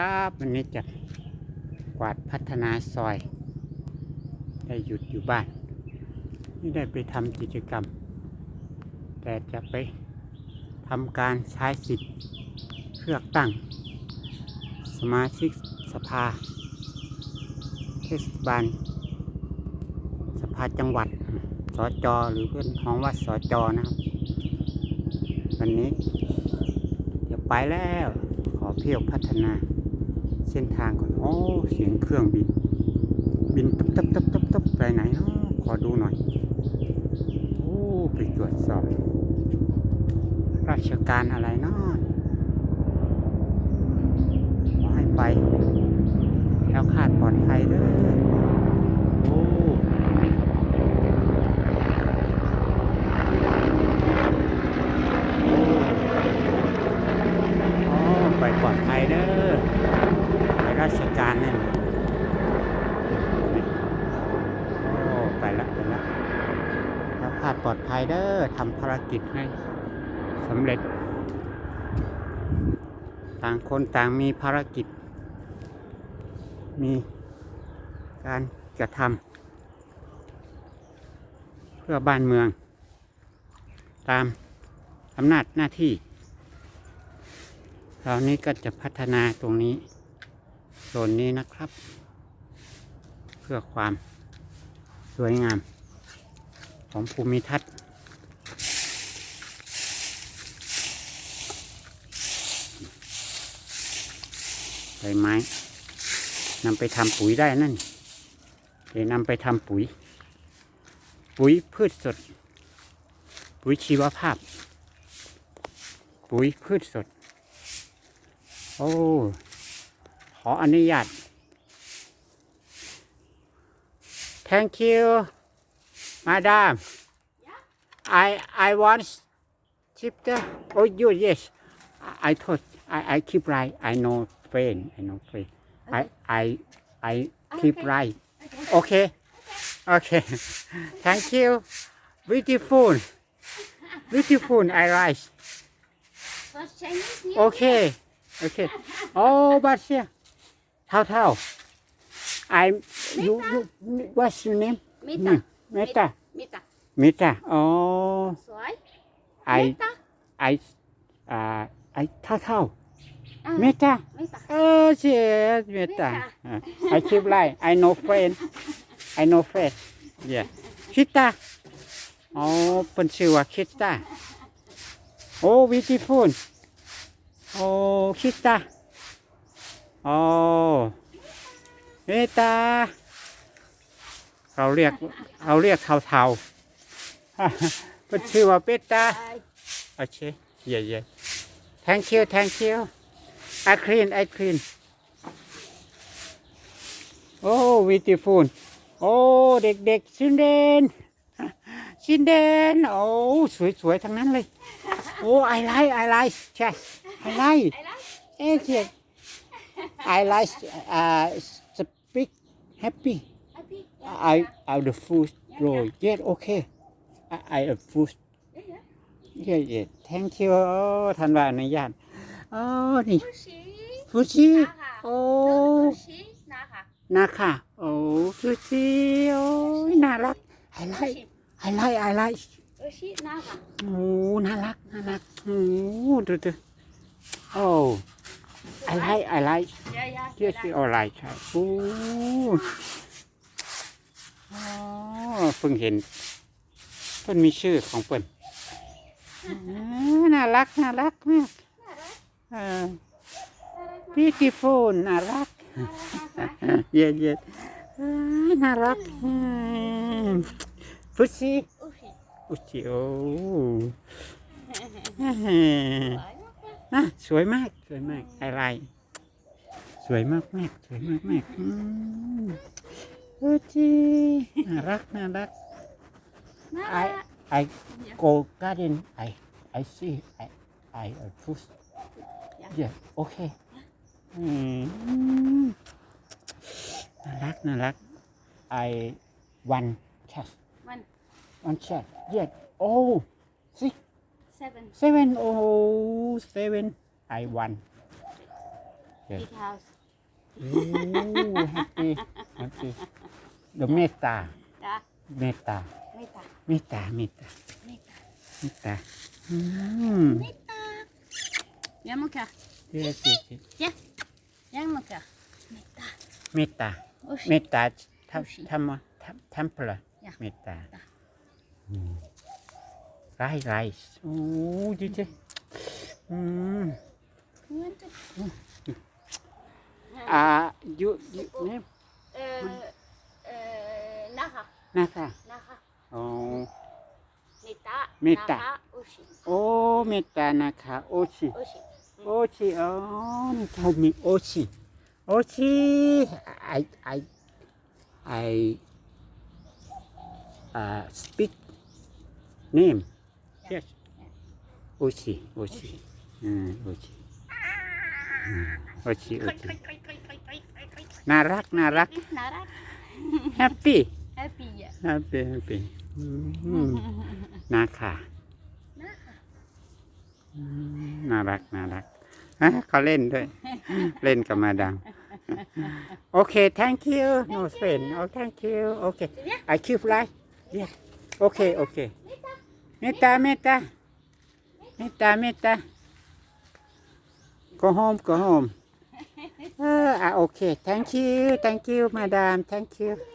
ครับวันนี้จะกวาดพัฒนาซอย ได้หยุดอยู่บ้าน ไม่ได้ไปทำกิจกรรม แต่จะไปทำการใช้สิทธิ์เลือกตั้ง สมาชิกสภา เทศบาล สภาจังหวัด สจ หรือเพื่อนท้องว่าสจ นะครับ วันนี้ เดี๋ยวไปแล้วขอเที่ยวพัฒนา ส้นทางก่อน โอ้ เสียงเครื่องบิน บินตับตับตับตับตับไปไหนเนาะขอดูหน่อย โอ้ ไปตรวจสอบ ราชการอะไรเนาะขอให้ไป แล้วขาดปลอดภัยเด้อ โอ้อะไรครับโอ้ไปปลอดภัยเด้อไปราชการ น่นโอ้ไปละไปละแล้วคาดปลอดภัยเด้อทำภารกิจให้สำเร็จ ต่างคนต่างมีภารกิจ มีการกระทำเพื่อบ้านเมือง ตามอำนาจหน้าที่เรานี้ก็จะพัฒนาตรงนี้ นนี้นะครับ เพื่อความสวยงาม ของภูมิทัศน์ใบไม้นำไปทำปุ๋ยได้นั่นเดี๋ยวนำไปทำปุ๋ย ปุ๋ยพืชสด ปุ๋ยชีวภาพ ปุ๋ยพืชสด โอ้ ออนุญาต thank you madam I I want chipter oh you yes I I thought I I keep right I know friend I know friend I I I keep Okay. right okay okay thank you beautiful beautiful I like What's Chinese name? okay okay oh but yeah เท่าเท่า I you you what's your name Mita. เมตา Mita. มิตาอ๋อ Soy. I Mita. I อ่า I เท่าเท่า Ah, เมตา Mita. เออเสียเมตา I keep like I know friend I know friend yeah คิตาอ๋อเป็นชื่อว่าคิตาโอ้ beautiful โอ้คิตา โอ้เมตาเราเรียกเราเรียกเท่าเท่าเป็นชื่อว่าเปตา Bye. โอเคเย่เย่ thank you thank you I clean I clean โอ้ beautiful โอ้ เด็กๆชินเดนชินเดนโอ้ สวยๆ ทั้งนั้นเลย โอ้ I like I like ใช่ I like I like. เอ๊ะเจ๊ I like uh speak happy I think. I I the food roll yes okay I I a food Yeah, yeah. เย่เย่ thank you โอ้ท่านว่าอนุญาตโอ้นี่ Sushi. ฟูชิ Naka. โอ้ Sushi. Naka. นาค่ะโอ้ฟูชิโอ้ยน่ารัก I like I like I like Sushi. Naka. โอ้น่ารักน่ารักโอ้ดูดูโอ้ I like I like Yeah, yeah. yes yeah. alright ใช่โอ้อ๋อเพิ่งเห็นเพิ่นมีชื่อของเพิ่นอ๋อน่ารักน่ารักมากเออ beautiful น่ารักเย็นเย็นอ่าน่ารักฟุชิ Sushi. ฟุชิโอ้ อ่าอะสวยมากสวยมากอะไร สวยมากมากสวยมากมากอืมฟุชิน่ารักน่ารัก I Naka. I go garden I I see I I a fish Yeah. yeah okay อืมน่ารักน่ารัก I one cat One. one cat yeah oh six Seven. seven oh seven I one Yes. Big house. Ooh, happy, happy. The metta, Yeah. metta, Meta. metta, metta, Meta. metta. Mm. Meta. Viens mon cœur. Yes, yes, yes. Viens mon cœur. Meta. Metta, Oshi. metta, tam, Oshi. tam, tam, temple, Yeah. metta. Yeah. Mm. Rice, rice. Ooh, did you? Mm. You want to? Ah, you, you, name? Euh, euh, Nara. Naka. Nara. Oh, Meta. Meta. Nara. Oshi. oh, metta, naka, ochi. Oshi. Ochi, oh, you told me Ochi. Ochi, I, I, I, uh, speak name. Yes. Ochi, Ochi. Mm, Ochi. Mm, Ochi, Ochi. น่ารัก น่ารัก Nara. happy Happy. yeah. happy happy อืมนาค่ะ Nara. อืมน่ารัก น่ารักฮะเขาเล่นด้วย เล่นกับมาดามโอเค thank you no friend oh thank you โอเค I keep life yeah โอเคโอเคเมตตา เมตตา เมตตา เมตตา go home go home เอออ่ะโอเค thank you thank you มาดาม thank you On y va.